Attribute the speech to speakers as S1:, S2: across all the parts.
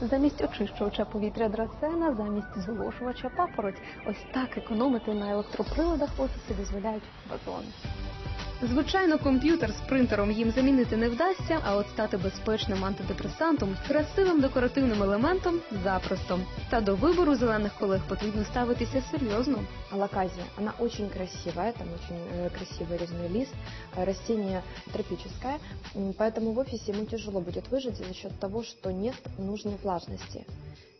S1: Замість очищувача повітря драцена, замість зволожувача папороть. Ось так економити на електроприладах в офісі дозволяють вазони. Звичайно, комп'ютер з принтером їм замінити не вдасться, а от стати безпечним антидепресантом, красивим декоративним елементом запросто. Та до вибору зелених колег потрібно ставитися серйозно.
S2: Алаказия, она очень красивая, там очень э, красивый резной лист, э, растение тропическое, м, поэтому в офисе ему тяжело будет выжить за счет того, что нет нужной влажности.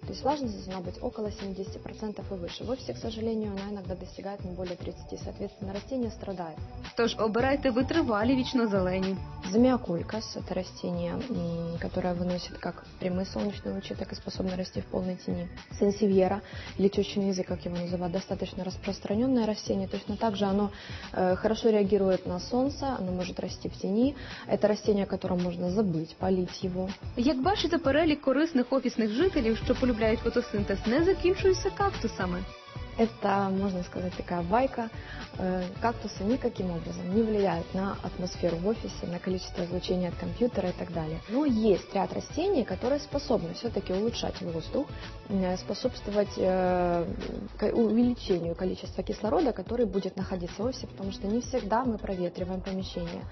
S2: То есть влажность должна быть около 70% и выше. В офисе, к сожалению, она иногда достигает не более 30%, соответственно, растение страдает.
S1: Тож обирайте витривалі вічнозелені.
S2: Замиокулькас – это растение, м, которое выносит как прямые солнечные лучи, так и способно расти в полной тени. Сенсивьера, или тещин язык, как его называют, достаточно распространенное растение. Точно так же оно э, хорошо реагирует на солнце, оно может расти в тени. Это растение, о котором можно забыть, полить его.
S1: Як бачите, перелік корисних офісних жителів, що полюбляють фотосинтез, не закінчується кактусами.
S2: Это, можно сказать, такая байка. Э, Кактусы никаким образом не влияют на атмосферу в офисе, на количество излучения от компьютера и так далее. Но есть ряд растений, которые способны все-таки улучшать воздух, э, способствовать э, увеличению количества кислорода, который будет находиться в офисе, потому что не всегда мы проветриваем помещение.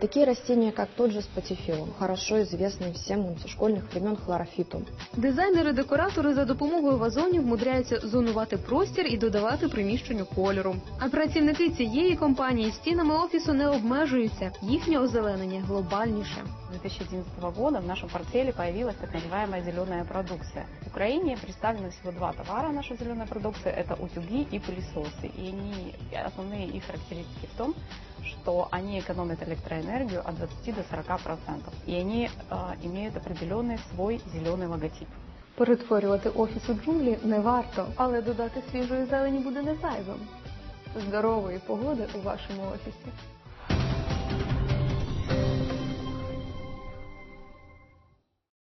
S2: Такие растения, как тот же спатифилум, хорошо известный всем со школьных времен хлорофитум.
S1: Дизайнери-декоратори за допомогою вазонів мудряються зонувати простір і додавати приміщенню кольору. А працівники цієї компанії стінами офісу не обмежуються. Їхнє озеленення глобальніше.
S3: С 2011 года в нашем портфеле появилась так называемая зеленая продукция. В Украине представлено всего два товара нашей зеленой продукции. Это утюги и пылесосы. И они, основные их характеристики в том, что они экономят электроэнергию от 20 до 40 процентов. И они э, имеют определенный свой зеленый логотип.
S1: Перетворювати офіс у джунглі не варто, але додати свіжої зелені буде не зайвим. Здорової погоди у вашому офісі.